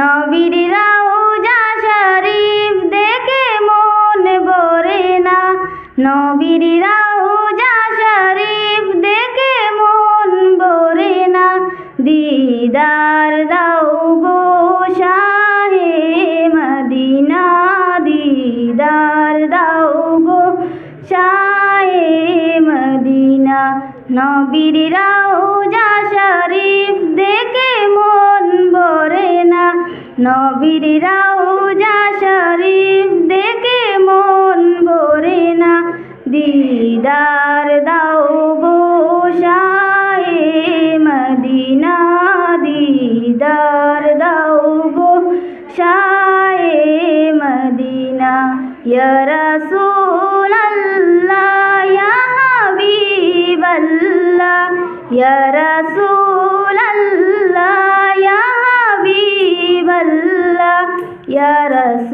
নবীর রাউজা শরীফ দেখে মন ভরে না। নবীর রাউজা শরীফ দেখে মন ভরে না। দিদার দাও গো শাহে মদিনা, দিদার দাও গো শাহে মদিনা। নবীর রাউজা নবীর রাউজা শরীফ দেখে মন ভরে না। দিদার দাও গো শাহে মদিনা, দিদার দাও গো শাহে মদিনা। ইয়া রাসূলাল্লাহ, ইয়া হাবিবাল্লাহ, ইয়া হাবিবাল্লাহ ইয়া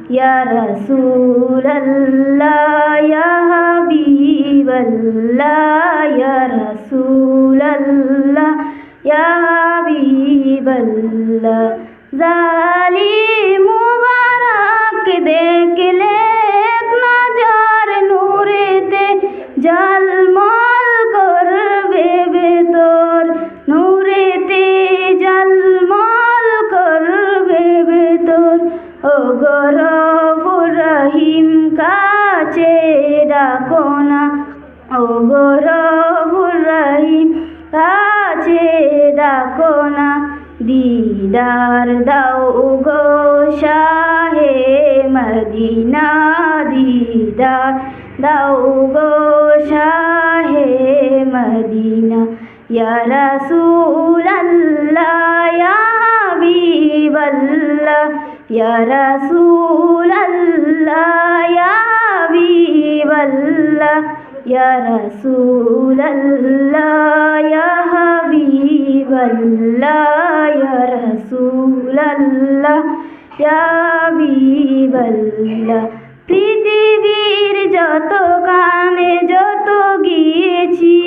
ইয়া রাসূলাল্লাহ ইয়া হাবিবাল্লাহ ইয়া রাসূলাল্লাহ ইয়া হাবিবাল্লাহ জালিম মুবারক দেখলে এক কাছে ডাকো না ও গরফুর রহিম, কাছে ডাকো না দিদার দাও গো শাহে মদিনা, দিদার দাও গো শাহে মদিনা। ইয়া রাসূলাল্লাহ, ইয়া হাবিবাল্লাহ, ইয়া রাসূলাল্লাহ, ইয়া হাবিবাল্লাহ ইয়া রাসূলাল্লাহ ইয়া হাবিবাল্লাহ ইয়া রাসূলাল্লাহ ইয়া হাবিবাল্লাহ পৃথিবীর যত গানে যত গিয়েছি,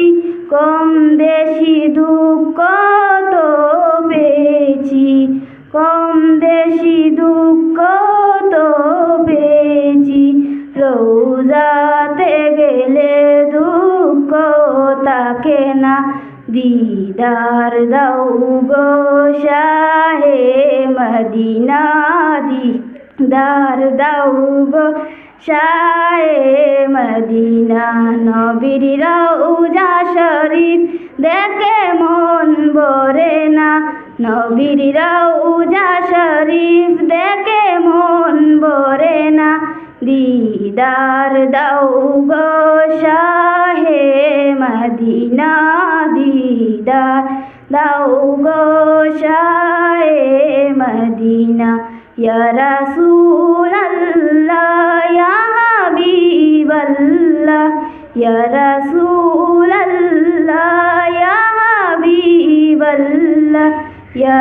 কম বেশি দুঃখ তো পেয়েছি, কম বেশি দুঃখ দিদার দাও গো শাহে মদিনা দিদার দাও গো শাহে মদিনা নবীর রওজা শরীফ দেখে মন ভরে না নবীর রওজা শরীফ দেখে মন ভরে না দিদার দাও গো শাহে মদিনা দিদার দাও গো শাহে মদিনা ইয়া রাসূলাল্লাহ ইয়া হাবিবাল্লাহ ইয়া রাসূলাল্লাহ ইয়া হাবিবাল্লাহ ইয়া